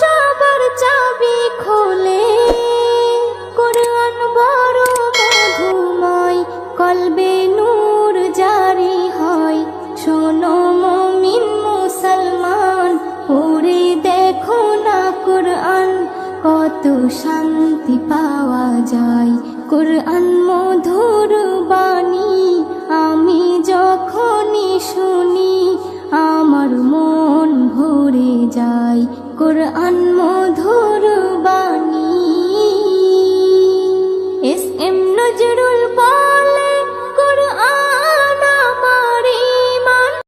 সবার চাবি খোলে। কোরআন বড় কলবে হয়। মুসলমান দেখো না কোরআন, কত শান্তি পাওয়া যায়। কোরআন মধুর বাণী। কোরআন